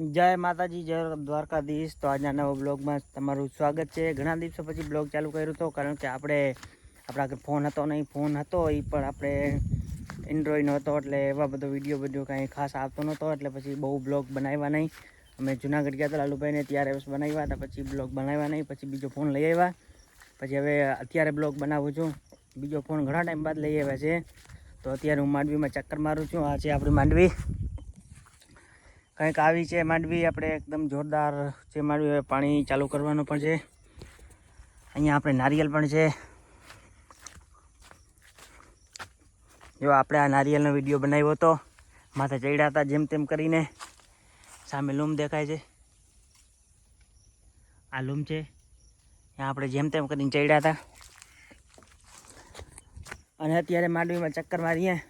જય માતાજી, જય દ્વારકાધીશ. તો આજના નવા બ્લોગમાં તમારું સ્વાગત છે. ઘણા દિવસો પછી બ્લોગ ચાલુ કર્યો હતો કારણ કે આપણે, આપણા ફોન હતો નહીં, ફોન હતો, એ પણ આપણે એન્ડ્રોઈડનો હતો, એટલે એવા બધો વીડિયો બધો કાંઈ ખાસ આવતો નહોતો, એટલે પછી બહુ બ્લોગ બનાવ્યા નહીં. અમે જુનાગઢ ગયા હતા લાલુભાઈને, ત્યારે બનાવ્યા હતા પછી બ્લોગ બનાવ્યા નહીં, પછી બીજો ફોન લઈ આવ્યા. પછી હવે અત્યારે બ્લોગ બનાવું છું. બીજો ફોન ઘણા ટાઈમ બાદ લઈ આવ્યા છે. તો અત્યારે હું માંડવીમાં ચક્કર મારું છું. આ છે આપણી માંડવી. કંઈક આવી છે માંડવી, આપણે એકદમ જોરદાર છે માંડવી. પાણી ચાલુ કરવાનું પણ છે. અહીંયા આપણે નારિયેલ પણ છે. જો આપણે આ નારિયેલનો વીડિયો બનાવ્યો હતો માથે ચડ્યા હતા જેમ તેમ કરીને. સામે લૂમ દેખાય છે. આ લૂમ છે. ત્યાં આપણે જેમ તેમ કરીને ચડ્યા હતા. અને અત્યારે માંડવીમાં ચક્કર મારીએ.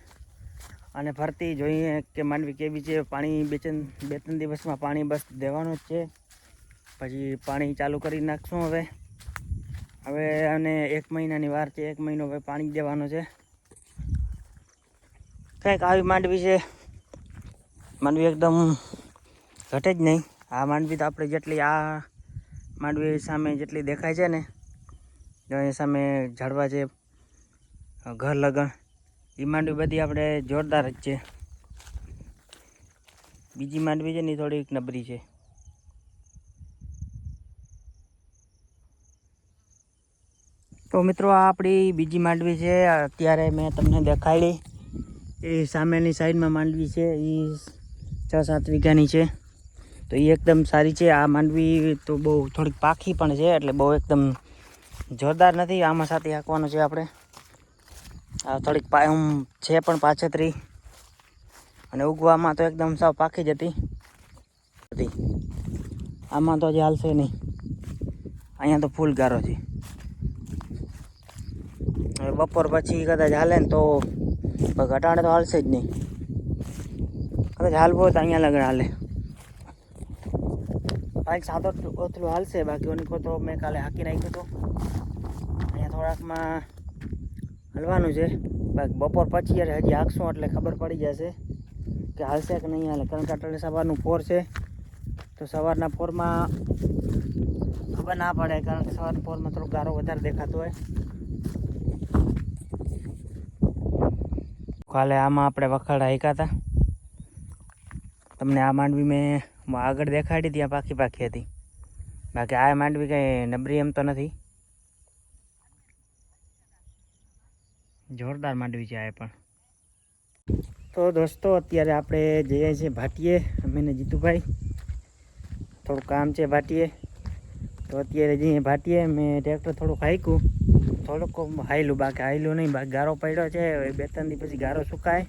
અને ફરતી જોઈએ કે માંડવી કેવી છે. પાણી બે ત્રણ બે ત્રણ દિવસમાં પાણી બસ દેવાનું જ છે. પછી પાણી ચાલુ કરી નાખશું હવે. હવે અને એક મહિનાની વાર છે. એક મહિનો હવે પાણી દેવાનું છે. કંઈક આવી માંડવી છે. માંડવી એકદમ ઘટે જ નહીં. આ માંડવી તો આપણે જેટલી આ માંડવી સામે જેટલી દેખાય છે ને સામે ઝાડવા છે. ઘર લગણ એ માંડવી બધી આપણે જોરદાર જ છે. બીજી માંડવી છે ને થોડીક નબરી છે. તો મિત્રો, આ આપણી બીજી માંડવી છે. અત્યારે મેં તમને દેખાડી. એ સામેની સાઈડમાં માંડવી છે. એ છ સાત વીઘાની છે. તો એ એકદમ સારી છે. આ માંડવી તો બહુ થોડીક પાખી પણ છે, એટલે બહુ એકદમ જોરદાર નથી. આમાં સાથે હાંકવાનું છે આપણે. આ થોડીક પાયમ છે પણ પાછતરી. અને ઉગવામાં તો એકદમ સાવ પાકી જ હતી. આમાં તો હજી હાલશે નહીં. અહીંયા તો ફૂલ ગારો છે. હવે બપોર પછી કદાચ હાલે ને તો ઘટાડે તો હાલશે જ નહીં. કદાચ હાલવો તો અહીંયા લગન હાલે. બાઈક સાદો ઓથલું હાલશે બાકી ઓનીકો તો મેં કાલે હાકી નાખ્યું હતું. અહીંયા થોડાકમાં હલવાનું છે. બપોર પછી યાર હજી હાંકશું એટલે ખબર પડી જશે કે હાલશે કે નહીં હાલે. કારણ કે અટાણે સવારનું ફોર છે. તો સવારના ફોરમાં ખબર ના પડે કારણ કે સવારના ફોરમાં થોડો ગારો વધારે દેખાતો હોય. કાલે આમાં આપણે વખાડા હાંક્યા હતા. તમને આ માંડવી મેં આગળ દેખાડી ત્યાં પાકી પાકી હતી. બાકી આ માંડવી કંઈ નબરી એમ તો નથી. જોરદાર માંડવી છે આ પણ. તો દોસ્તો, અત્યારે આપણે જઈએ છીએ ભાટીએ, અમે ને જીતુભાઈ. થોડું કામ છે ભાટીએ. તો અત્યારે જઈએ ભાટીએ મેં ટ્રેક્ટર થોડુંક હાંક્યું. થોડુંક હાયલું, બાકી હાયલું નહીં, બાકી ગારો પડ્યો છે. બે ત્રણ દી પછી ગારો સુકાય.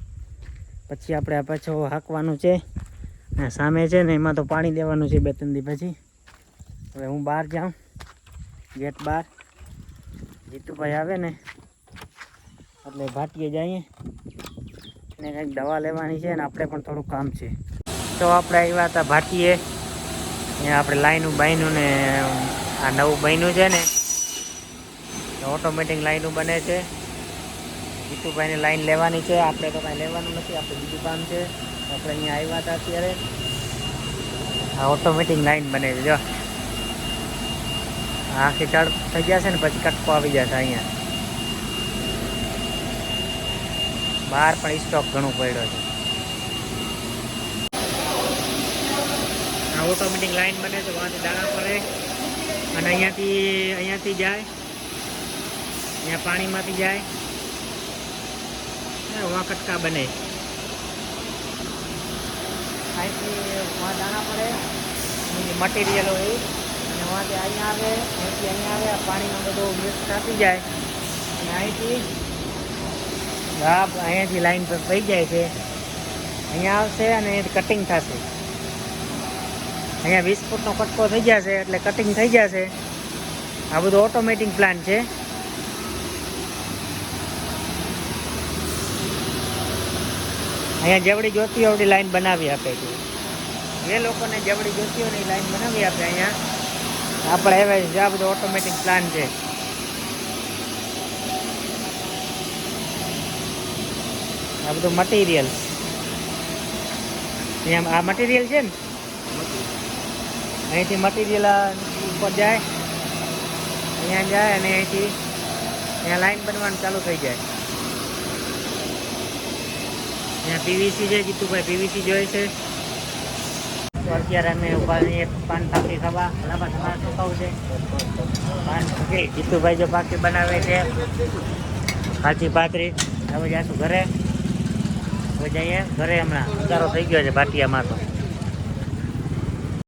પછી આપણે પાછો હાંકવાનું છે. સામે છે ને એમાં તો પાણી દેવાનું છે બે ત્રણ દી પછી. હવે હું બહાર જાઉં. ગેટ બહાર. જીતુભાઈ આવે ને. એટલે ભાટીએ જઈએ. અને કંઈક દવા લેવાની છે ને આપણે પણ થોડું કામ છે. તો આપણે આવ્યા હતા ભાટીએ. અહીંયા આપણે લાઈનું બાઈનું ને, આ નવું બન્યું છે ને ઓટોમેટિક લાઈનું બને છે. જીતુભાઈને લાઈન લેવાની છે. આપણે તો કાંઈ લેવાનું નથી, આપણે બીજું કામ છે. આપણે અહીંયા આવ્યા હતા અત્યારે. આ ઓટોમેટિક લાઈન બને છે, જો. આખી ચડ થઈ જશે ને, પછી કટકો આવી જશે અહીંયા. બહાર પણ સ્ટોક ઘણું પડ્યો છે. ઓટોમેટિક લાઈન બને તો વાંથી દાણા પડે અને અહીંયાથી અહીંયાથી જાય. અહીંયા પાણીમાંથી જાય. ને વા કટકા બને. અહીંથી દાણા પડે મટીરિયલ હોય. અને વાંથી અહીંયા આવે, અહીંથી અહીંયા આવે પાણીમાં બધું વેસ્ટ કાપી જાય. અને અહીંથી હા અહીંયાથી લાઈન પર પડી જાય છે. અહીંયા આવશે અને કટિંગ થશે. અહીંયા વીસ ફૂટનો કટકો થઈ જશે એટલે કટિંગ થઈ જશે. આ બધું ઓટોમેટિક પ્લાન છે. અહીંયા જેવડી જોતી એવડી લાઈન બનાવી આપે છે. જે લોકોને જેવડી જોતી હોય લાઈન બનાવી આપે અહીંયા. આપણે એવા આ બધો ઓટોમેટિક પ્લાન છે. આ બધું મટીરિયલ અહીંયા આ મટીરિયલ છે ને? અહીંથી મટીરિયલ ઉપર જાય, અહીંયા જાય અને અહીંથી અહીંયા લાઈન બનવાનું ચાલુ થઈ જાય. અહીંયા પીવીસી છે, જીતુભાઈ પીવીસી જોઈએ છે. તો અત્યારે અમે ઊભા છીએ પાન પાકી ખાવા. લાંબા તમારે શું છે? પાન પાકી. જીતુભાઈ જો પાકી બનાવે છે. કાચી પાતરી હવે જાશું ઘરે. જઈએ ઘરે હમણાં અંધારો થઈ ગયો છે ભાટિયામાં તો.